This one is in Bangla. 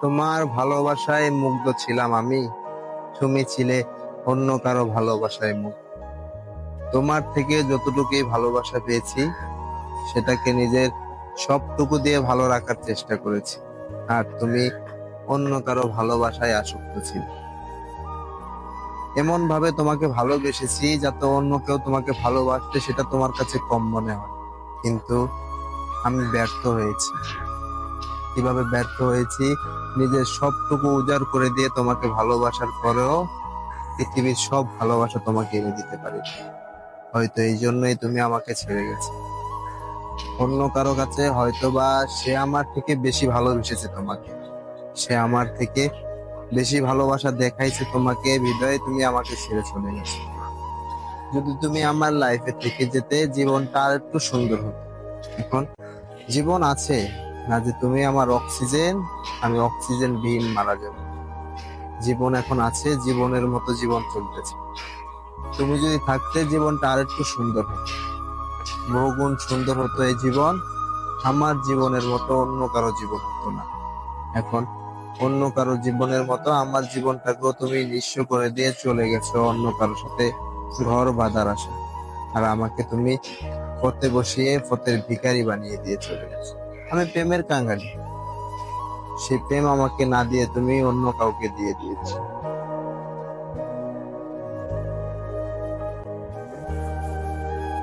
তোমার ভালোবাসায় মুগ্ধ ছিলাম আমি। তুমি ছিলে অন্য কারও ভালোবাসায় মুগ্ধ। তোমার থেকে যতটুকুই ভালোবাসা পেয়েছি, সেটাকে নিজের সবটুকু দিয়ে ভালো রাখার চেষ্টা করেছি। আর তুমি অন্য কারও ভালোবাসায় আসক্ত ছিল। এমন ভাবে তোমাকে ভালোবেসেছি যাতে অন্য কেউ তোমাকে ভালোবাসতে সেটা তোমার কাছে কম মনে হয়। কিন্তু আমি ব্যর্থ হয়েছি। কীভাবে ব্যর্থ হয়েছি, নিজের সবটুকু উজাড় করে দিয়ে তোমাকে ভালোবাসার পরেও পৃথিবীর সব ভালোবাসা তোমাকে এনে দিতে পারি। হয়তো এই জন্যই তুমি আমাকে ছেড়ে গেছো। অন্য কারও কাছে হয়তো বা সে আমার থেকে বেশি ভালোবেসেছে তোমাকে। সে আমার থেকে বেশি ভালোবাসা দেখাইছে তোমাকে হৃদয়ে তুমি আমাকে ছেড়ে চলে গেছো। যদি তুমি আমার লাইফে থেকে যেতে জীবনটা আর একটু সুন্দর হতো। এখন জীবন আছে না যে তুমি আমার অক্সিজেন, আমি অক্সিজেন বিহীন মারা যাব। জীবন এখন আছে, জীবনের মতো জীবন চলতেছে। তুমি যদি থাকতে জীবনটা আর একটু সুন্দর হতো। বহুগুণ সুন্দর হতো এই জীবন, আমার জীবনের মতো অন্য কারও জীবন হতো না। এখন অন্য কারও জীবনের মতো আমার জীবনটাকেও তুমি নিঃস্ব করে দিয়ে চলে গেছো অন্য কারোর সাথে ঘর বাঁধার আসে আর আমাকে তুমি পথে বসিয়ে পথের ভিখারি বানিয়ে দিয়ে চলে গেছো। আমি প্রেমের কাঙ্গালি সে প্রেম আমাকে না দিয়ে তুমি অন্য কাউকে দিয়ে দিয়েছ।